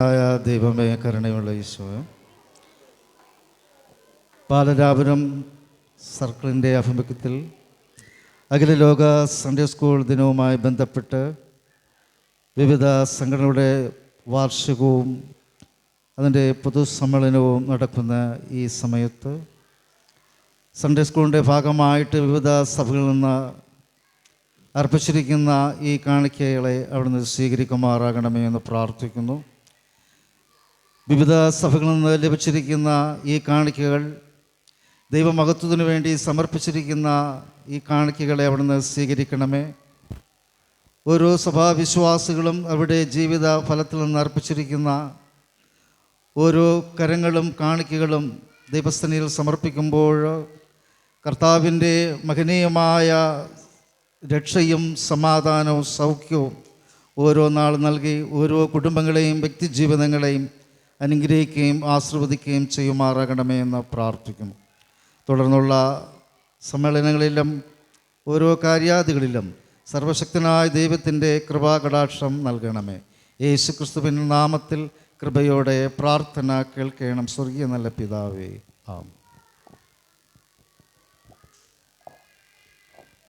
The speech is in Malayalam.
ആയ ദൈവമേ കരുണയുള്ള ഈശോ ബാലരാപുരം സർക്കിളിന്റെ ആഭിമുഖ്യത്തിൽ അഖില ലോക സൺഡേ സ്കൂൾ ദിനവുമായി ബന്ധപ്പെട്ട് വിവിധ സംഘടനകളുടെ വാർഷികവും അതിന്റെ പൊതുസമ്മേളനവും നടക്കുന്ന ഈ സമയത്ത് സൺഡേ സ്കൂളിന്റെ ഭാഗമായിട്ട് വിവിധ സഭകളിൽ നിന്ന് അർപ്പിച്ചിരിക്കുന്ന ഈ കാണിക്കകളെ അവിടുന്ന് സ്വീകരിക്കുമാറാകണമേ എന്ന് പ്രാർത്ഥിക്കുന്നു. വിവിധ സഭകളിൽ നിന്ന് ലഭിച്ചിരിക്കുന്ന ഈ കാണിക്കകൾ ദൈവമഹത്വത്തിനു വേണ്ടി സമർപ്പിച്ചിരിക്കുന്ന ഈ കാണിക്കകളെ അവിടുന്ന് സ്വീകരിക്കണമേ. ഓരോ സഭാവിശ്വാസികളും അവിടെ ജീവിത ഫലത്തിൽ നിന്ന് അർപ്പിച്ചിരിക്കുന്ന ഓരോ കരങ്ങളും കാണിക്കകളും ദൈവസ്ഥനിയിൽ സമർപ്പിക്കുമ്പോൾ കർത്താവിന്റെ മഹനീയമായ രക്ഷയും സമാധാനവും സൗഖ്യവും ഓരോ നാൾ നൽകി ഓരോ കുടുംബങ്ങളെയും വ്യക്തിജീവിതങ്ങളെയും അനുഗ്രഹിക്കുകയും ആശീർവദിക്കുകയും ചെയ്യുമാറാകണമേ എന്ന് പ്രാർത്ഥിക്കുന്നു. തുടർന്നുള്ള സമ്മേളനങ്ങളിലും ഓരോ കാര്യാദികളിലും സർവശക്തനായ ദൈവത്തിന്റെ കൃപാകടാക്ഷം നൽകണമേ. യേശു ക്രിസ്തുവിൻ നാമത്തിൽ കൃപയോടെ പ്രാർത്ഥന കേൾക്കണം. സ്വർഗീയ നല്ല പിതാവേ ആം